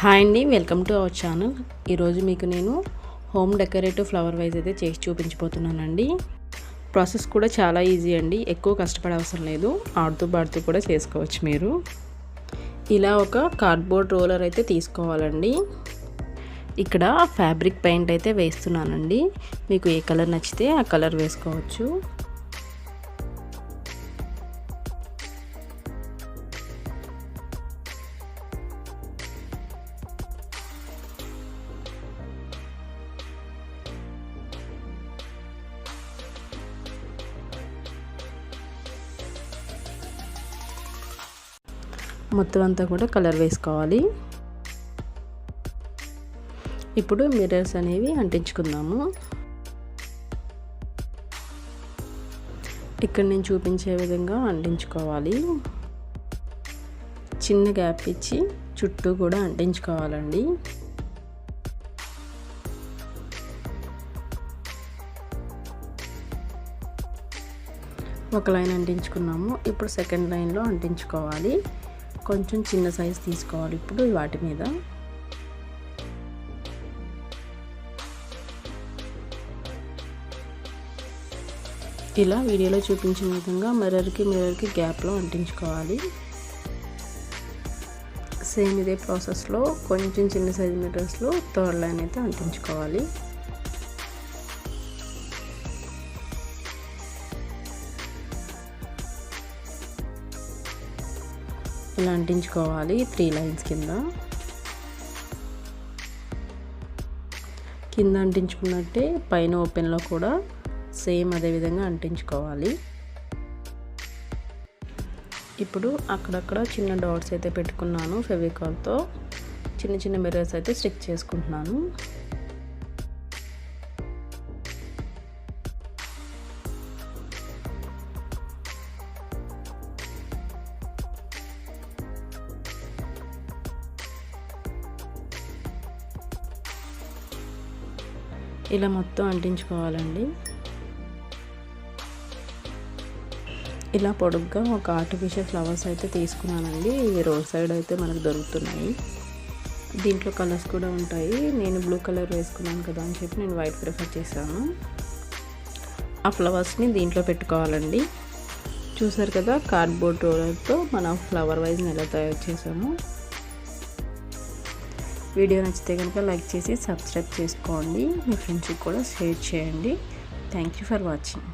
Hi అండి welcome to our channel. ఈరోజు మీకు నేను హోమ్ డెకరేటివ్ ఫ్లవర్ వైజ్ అయితే చేసి చూపించిపోతున్నానండి. ప్రాసెస్ కూడా చాలా ఈజీ అండి ఎక్కువ కష్టపడే అవసరం లేదు. ఆడుతూ పాడుతూ కూడా చేసుకోవచ్చు మీరు. ఇలా ఒక కార్డ్బోర్డ్ రోలర్ అయితే తీసుకోవాలండి. ఇక్కడ ఫ్యాబ్రిక్ పెయింట్ అయితే వేస్తున్నానండి. మీకు ఏ కలర్ నచ్చితే ఆ కలర్ వేసుకోవచ్చు. మొత్తం అంతా కూడా కలర్ వేసుకోవాలి. ఇప్పుడు మిర్రర్స్ అనేవి అంటించుకుందాము. ఇక్కడ నేను చూపించే విధంగా అంటించుకోవాలి. చిన్న గ్యాప్ ఇచ్చి చుట్టూ కూడా అంటించుకోవాలండి. ఒక లైన్ అంటించుకున్నాము. ఇప్పుడు సెకండ్ లైన్లో అంటించుకోవాలి. కొంచెం చిన్న సైజ్ తీసుకోవాలి ఇప్పుడు వాటి మీద. ఇలా వీడియోలో చూపించిన విధంగా మిర్రర్కి మిర్రర్కి గ్యాప్లో అంటించుకోవాలి. సేమ్ ఇదే ప్రాసెస్లో కొంచెం చిన్న సైజ్ మిర్రర్స్లో థర్డ్ లైన్ అయితే అంటించుకోవాలి. ఇలా అంటించుకోవాలి త్రీ లైన్స్ కింద. కింద అంటించుకున్నట్టే పైన ఓపెన్లో కూడా సేమ్ అదే విధంగా అంటించుకోవాలి. ఇప్పుడు అక్కడక్కడ చిన్న డాట్స్ అయితే పెట్టుకున్నాను ఫెవికాల్తో. చిన్న చిన్న మిర్రర్స్ అయితే స్టిక్ చేసుకుంటున్నాను. ఇలా మొత్తం అంటించుకోవాలండి. ఇలా పొడుగ్గా ఒక ఆర్టిఫిషియల్ ఫ్లవర్స్ అయితే తీసుకున్నానండి. రోడ్ సైడ్ అయితే మనకు దొరుకుతున్నాయి. దీంట్లో కలర్స్ కూడా ఉంటాయి. నేను బ్లూ కలర్ వేసుకున్నాను కదా అని చెప్పి నేను వైట్ ప్రిఫర్ చేశాను. ఆ ఫ్లవర్స్ని దీంట్లో పెట్టుకోవాలండి. చూసారు కదా కార్డ్బోర్డ్ రోలర్తో మన ఫ్లవర్ వైజ్ని ఎలా తయారు చేసామో వీడియో నచ్చితే కనుక లైక్ చేసి సబ్స్క్రైబ్ చేసుకోండి. మీ ఫ్రెండ్స్కి కూడా షేర్ చేయండి. Thank you for watching.